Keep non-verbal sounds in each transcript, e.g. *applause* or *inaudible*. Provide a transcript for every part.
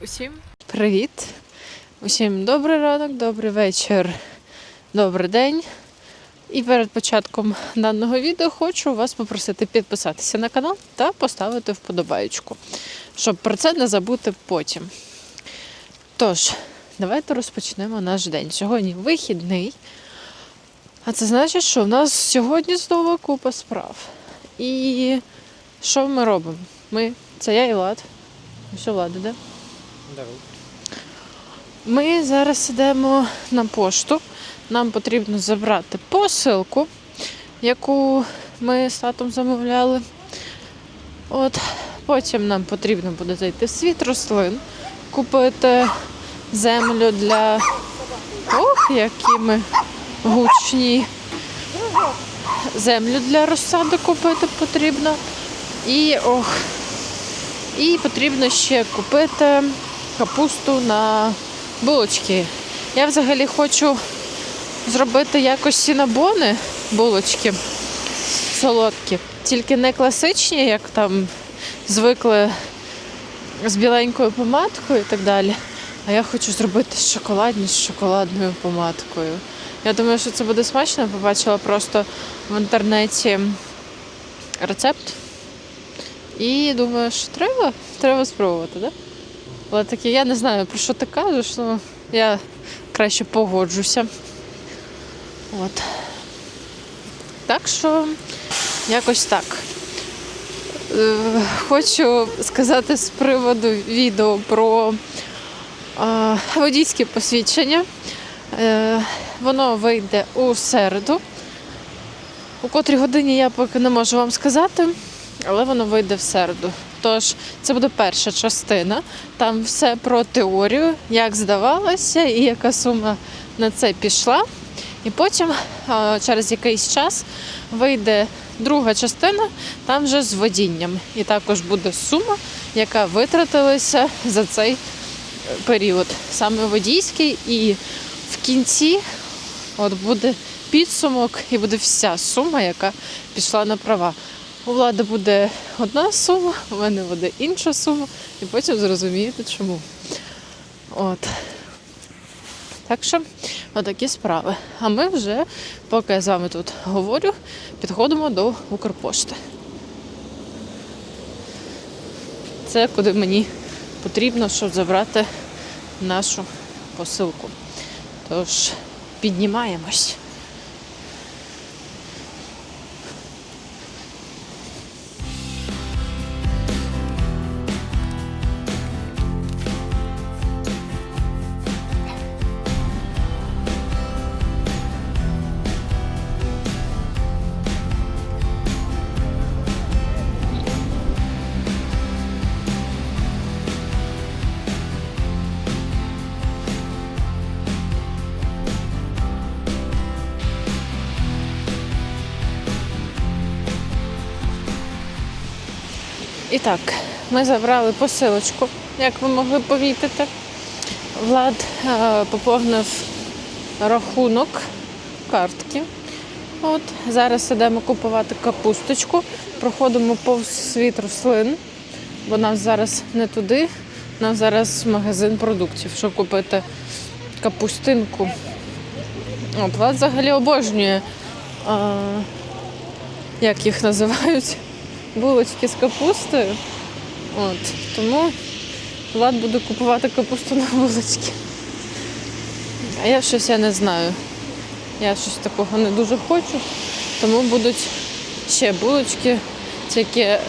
Усім привіт! Усім добрий ранок, добрий вечір, добрий день. І перед початком даного відео хочу вас попросити підписатися на канал та поставити вподобаєчку, щоб про це не забути потім. Тож, давайте розпочнемо наш день. Сьогодні вихідний. А це значить, що в нас сьогодні знову купа справ. І що ми робимо? Ми, це я і Влад. Що Влад іде? Ми зараз йдемо на пошту. Нам потрібно забрати посилку, яку ми з татом замовляли. От. Потім нам потрібно буде зайти в світ рослин, купити землю для. Ох, які ми гучні. Землю для розсади купити потрібно. І ох. І потрібно ще купити капусту на булочки. Я взагалі хочу зробити якось сінабони, булочки солодкі, тільки не класичні, як там звикли з біленькою помадкою і так далі. А я хочу зробити шоколадні з шоколадною помадкою. Я думаю, що це буде смачно. Побачила просто в інтернеті рецепт. І думаю, що треба, треба спробувати, так? Але таке, я не знаю, про що ти кажеш, ну я краще погоджуся. От. Так що якось так. Е, Хочу сказати з приводу відео про водійське посвідчення. Е, Воно вийде у середу. У котрій годині я поки не можу вам сказати, але воно вийде в середу. Тож це буде перша частина. Там все про теорію, як здавалося і яка сума на це пішла. І потім, через якийсь час, вийде друга частина, там вже з водінням. І також буде сума, яка витратилася за цей е, період, саме водійський. І в кінці от буде підсумок і буде вся сума, яка пішла на права. У влади буде одна сума, у мене буде інша сума, і потім зрозумієте чому. От. Так що, отакі справи. А ми вже, поки я з вами тут говорю, підходимо до Укрпошти. Це куди мені потрібно, щоб забрати нашу посилку. Тож, піднімаємось. Так, ми забрали посилочку, як ви могли помітити. Влад е, поповнив рахунок картки. От, зараз йдемо купувати капусточку, проходимо повз світ рослин, бо нам зараз не туди, нам зараз магазин продуктів, щоб купити капустинку. От, Влад взагалі обожнює, а, як їх називають, булочки з капустою. От, тому Влад буде купувати капусту на булочки. А я щось я не знаю. Я щось такого не дуже хочу. Тому будуть ще булочки, тільки е,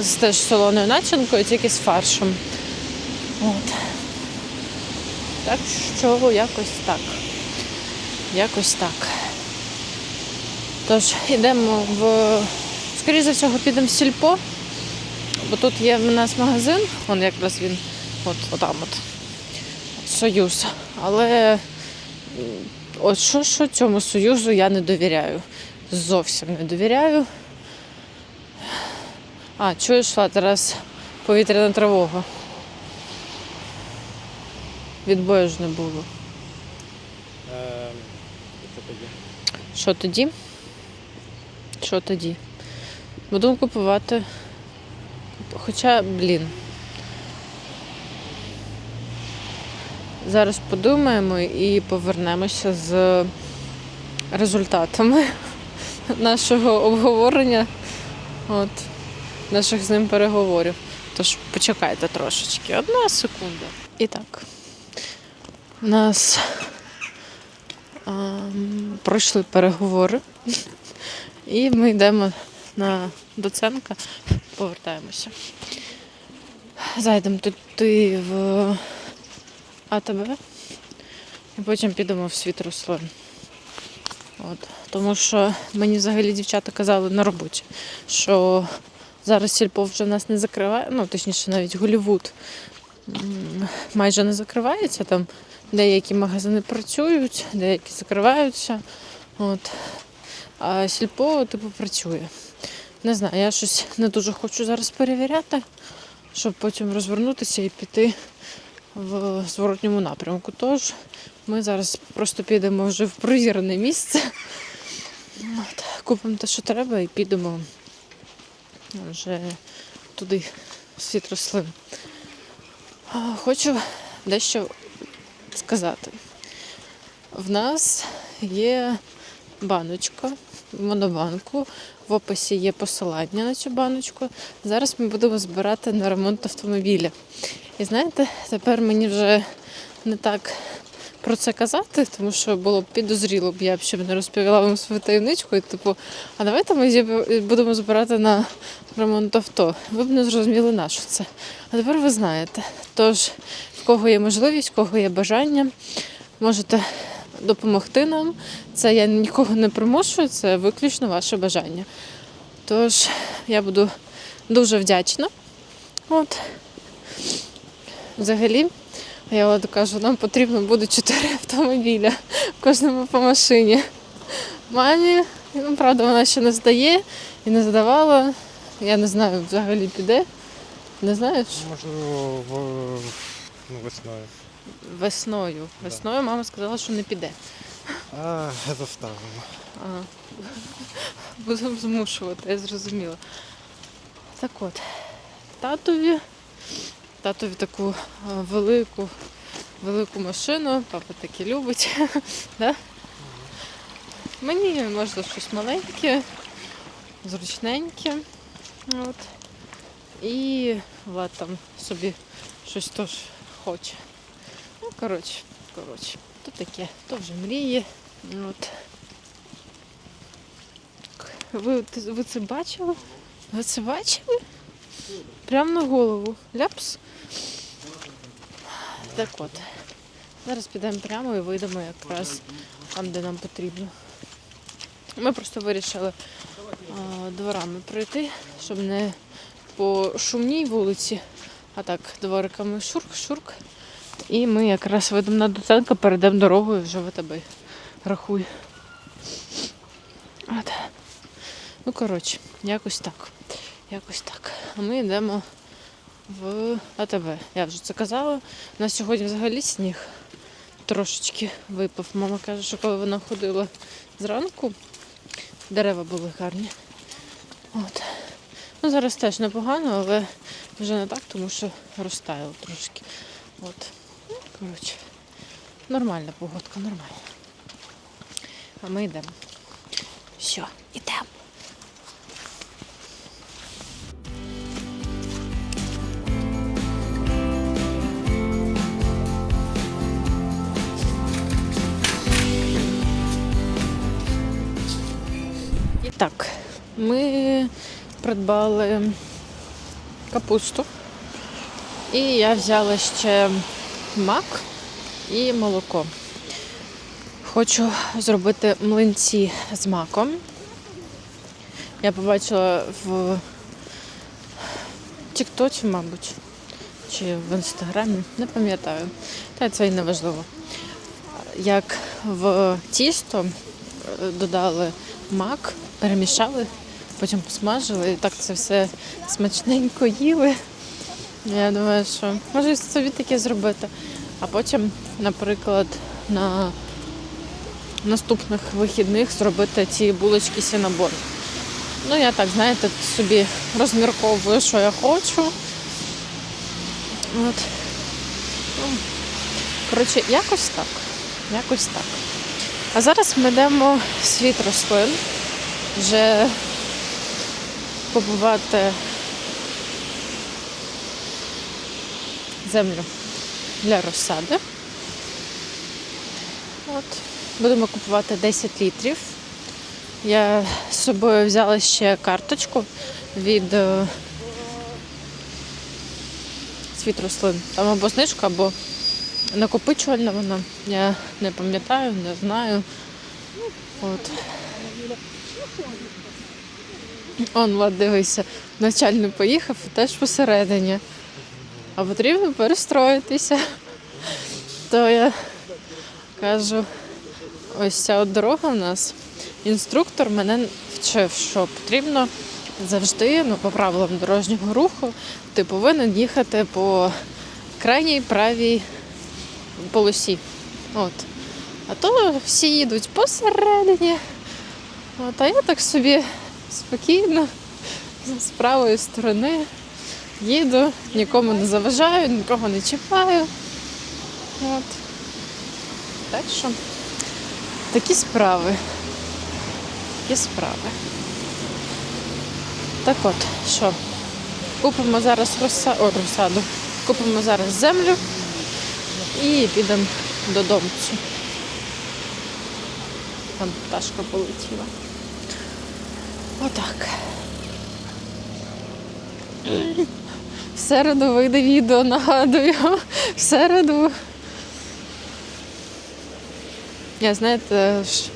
з теж солоною начинкою, тільки з фаршем. От. Так що якось так. Якось так. Тож, йдемо в. Скоріше за всього, підемо в сільпо, бо тут є в нас магазин, он якраз він от, отам от. Союз. Але от що, що цьому союзу я не довіряю. Зовсім не довіряю. А, чуєш, Влад, зараз повітряна тривога. Відбою ж не було. Ем, Що тоді? Що тоді? Що тоді? Будемо купувати. Хоча, блін. Зараз подумаємо і повернемося з результатами *laughs* нашого обговорення, от, наших з ним переговорів. Тож почекайте трошечки. Одна секунда. І так. У нас ем, пройшли переговори, *laughs* і ми йдемо на Доценка, повертаємося. Зайдемо туди в АТБ і потім підемо в світ рослин. От. Тому що мені взагалі дівчата казали на роботі, що зараз сільпо вже нас не закриває, ну точніше навіть Голівуд майже не закривається. Там деякі магазини працюють, деякі закриваються. От. А сільпо типу працює. Не знаю, я щось не дуже хочу зараз перевіряти, щоб потім розвернутися і піти в зворотньому напрямку. Тож ми зараз просто підемо вже в провірене місце. От, купимо те, що треба, і підемо вже туди, в світ рослин. Хочу дещо сказати. В нас є баночка монобанку. В описі є посилання на цю баночку. Зараз ми будемо збирати на ремонт автомобіля. І знаєте, тепер мені вже не так про це казати, тому що було б підозріло б я б ще б не розповіла вам свою таємничку. І, типу, а давайте ми будемо збирати на ремонт авто. Ви б не зрозуміли, на що це. А тепер ви знаєте. Тож, в кого є можливість, в кого є бажання, можете допомогти нам. Це я нікого не примушую, це виключно ваше бажання. Тож я буду дуже вдячна. От. Взагалі, я от кажу, нам потрібно буде чотири автомобіля, кожному по машині. Мамі, ну, правда, вона ще не здає і не здавала. Я не знаю, взагалі піде. Не знаєш? Можливо, в, ну, весною. Весною. Весною мама сказала, що не піде. А, заставимо. А, будемо змушувати, я зрозуміла. Так от, татові, татові таку велику, велику машину, папа таки любить. *laughs* да? Мені можна щось маленьке, зручненьке. От. І Влад там собі щось теж хоче. Ну, коротше, коротше, то таке, то вже мріє. От. Ви, ви це бачили? Ви це бачили? Прямо на голову. Ляпс. Так от. Зараз підемо прямо і вийдемо якраз там, де нам потрібно. Ми просто вирішили а, дворами пройти, щоб не по шумній вулиці, а так двориками шурк-шурк. І ми якраз вийдемо на Доценка, перейдемо дорогою вже в тебе. Рахуй. От. Ну, коротше, якось так. Якось так. А ми йдемо в АТБ. Я вже це казала. У нас сьогодні взагалі сніг трошечки випав. Мама каже, що коли вона ходила зранку, дерева були гарні. От. Ну, зараз теж непогано, але вже не так, тому що розтаяло трошки. От. Коротше, нормальна погодка, нормальна. А ми йдемо. Все, йдемо. І так, ми придбали капусту. І я взяла ще мак і молоко. Хочу зробити млинці з маком. Я побачила в Тіктоці, мабуть, чи в інстаграмі, не пам'ятаю. Та це і не важливо. Як в тісто е, додали мак, перемішали, потім посмажили і так це все смачненько їли. Я думаю, що може собі таке зробити. А потім, наприклад, на наступних вихідних зробити ці булочки сінабон. Ну, я так, знаєте, собі розмірковую, що я хочу. От. Ну, Коротше, якось так. Якось так. А зараз ми йдемо в світ рослин. Вже купувати землю для розсади. От. Будемо купувати 10 літрів. Я з собою взяла ще карточку від е, світ рослин. Там або знижка, або накопичувальна вона. Я не пам'ятаю, не знаю. От. Он, Влад, дивися, навчальний поїхав теж посередині. А потрібно перестроїтися. То я кажу, ось ця от дорога у нас. Інструктор мене вчив, що потрібно завжди, ну, по правилам дорожнього руху, ти повинен їхати по крайній правій полосі. От. А то всі їдуть посередині. От, а я так собі спокійно з правої сторони їду, нікому не заважаю, нікого не чіпаю. От. Так що такі справи. Такі справи. Так от, що? Купимо зараз розса... О, розсаду. Купимо зараз землю і підемо додому. Там пташка полетіла. Отак. Середу вийде відео, нагадую. В середу. Я знаєте. ж-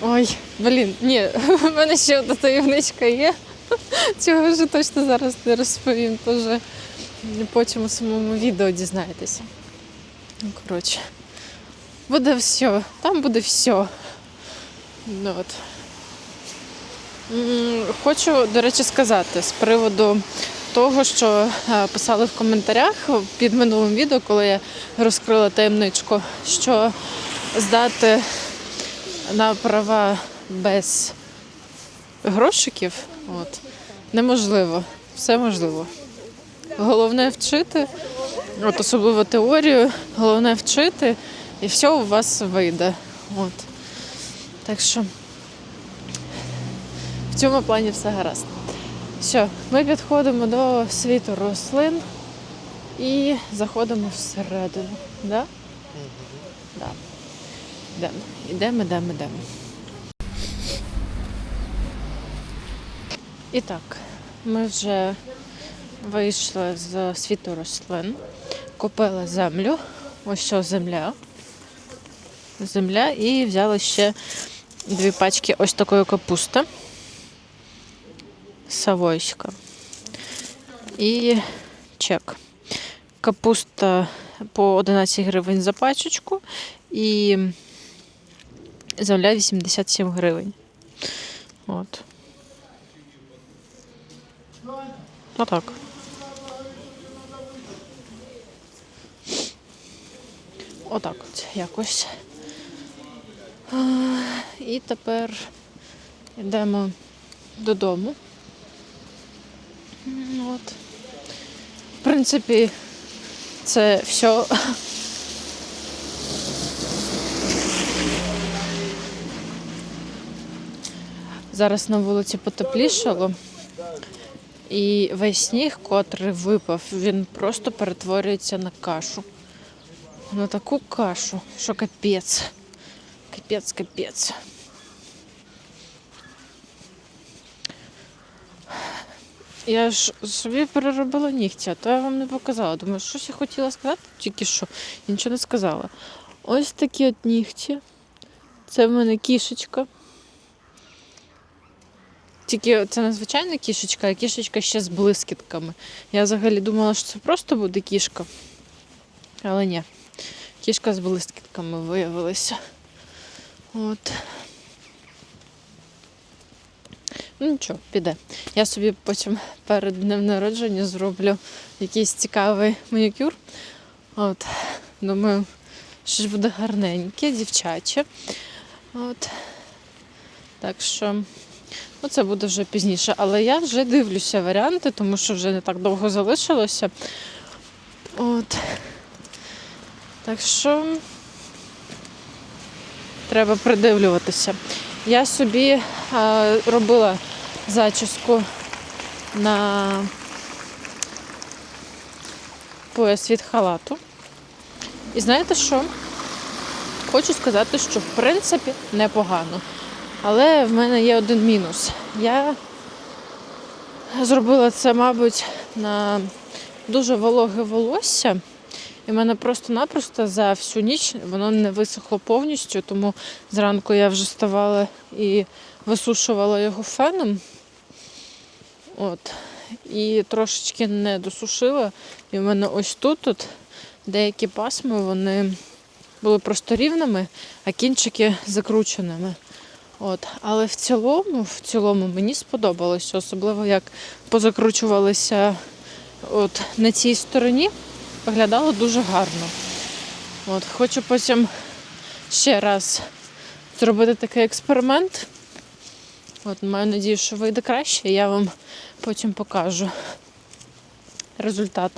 Ой, блін, ні, в мене ще одна таємничка є. Цього вже точно зараз не розповім, то вже потім у самому відео дізнаєтеся. Ну, коротше, буде все, там буде все. Ну, от. Хочу, до речі, сказати з приводу того, що е, писали в коментарях під минулим відео, коли я розкрила таємничку, що здати на права без грошиків от, неможливо. Все можливо. Головне вчити, от особливо теорію, головне вчити, і все у вас вийде. От. Так що цьому плані все гаразд. Все, ми підходимо до світу рослин і заходимо всередину. Да? Да. Йдемо, йдемо, йдемо, йдемо. І так, ми вже вийшли з світу рослин, купили землю. Ось що земля. Земля і взяли ще дві пачки ось такої капусти. Савойська. І чек. Капуста по 11 гривень за пачечку і земля 87 гривень. От. Отак. Отак от якось. І тепер йдемо додому. М, От. В принципі, це все. Зараз на вулиці потеплішало. І весь сніг, котрий випав, він просто перетворюється на кашу. На таку кашу, що капець. Капець, капець. Я ж собі переробила нігті, а то я вам не показала. Думаю, щось я хотіла сказати, тільки що і нічого не сказала. Ось такі от нігті. Це в мене кішечка. Тільки це не звичайна кішечка, а кішечка ще з блискітками. Я взагалі думала, що це просто буде кішка. Але ні. Кішка з блискітками виявилася. От. Ну нічого, піде. Я собі потім перед днем народження зроблю якийсь цікавий манікюр. От. Думаю, що ж буде гарненьке, дівчаче. От. Так що. Ну, це буде вже пізніше. Але я вже дивлюся варіанти, тому що вже не так довго залишилося. От. Так що треба придивлюватися. Я собі е, робила зачіску на пояс від халату. І знаєте що? Хочу сказати, що в принципі непогано. Але в мене є один мінус. Я зробила це, мабуть, на дуже вологе волосся. І в мене просто-напросто за всю ніч воно не висохло повністю, тому зранку я вже ставала і висушувала його феном. От. І трошечки не досушила. І в мене ось тут от деякі пасми вони були просто рівними, а кінчики закрученими. От. Але в цілому, в цілому мені сподобалося, особливо як позакручувалися от на цій стороні, виглядало дуже гарно. От. Хочу потім ще раз зробити такий експеримент. От, маю надію, що вийде краще, я вам потім покажу результат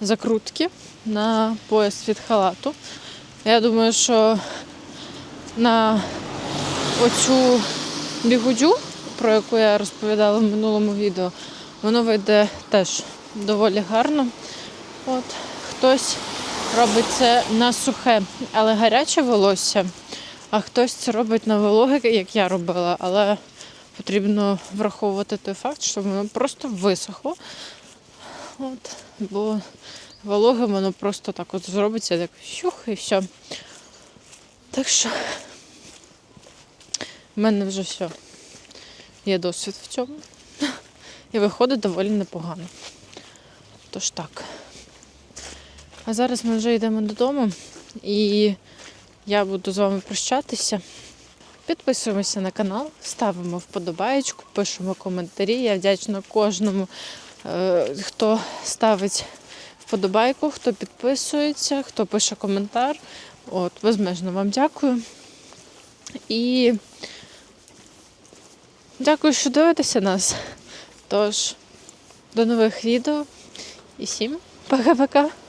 закрутки на пояс від халату. Я думаю, що на оцю бігудю, про яку я розповідала в минулому відео, воно вийде теж доволі гарно. От, хтось робить це на сухе, але гаряче волосся, а хтось це робить на вологе, як я робила, але потрібно враховувати той факт, що воно просто висохло. От, бо вологе воно просто так от зробиться, так щух і все. Так що в мене вже все. Є досвід в цьому. І виходить доволі непогано. Тож так. А зараз ми вже йдемо додому і я буду з вами прощатися. Підписуємося на канал, ставимо вподобаєчку, пишемо коментарі. Я вдячна кожному, е, хто ставить вподобайку, хто підписується, хто пише коментар. От, безмежно вам дякую. І дякую, що дивитеся нас. Тож, до нових відео і всім пока-пока.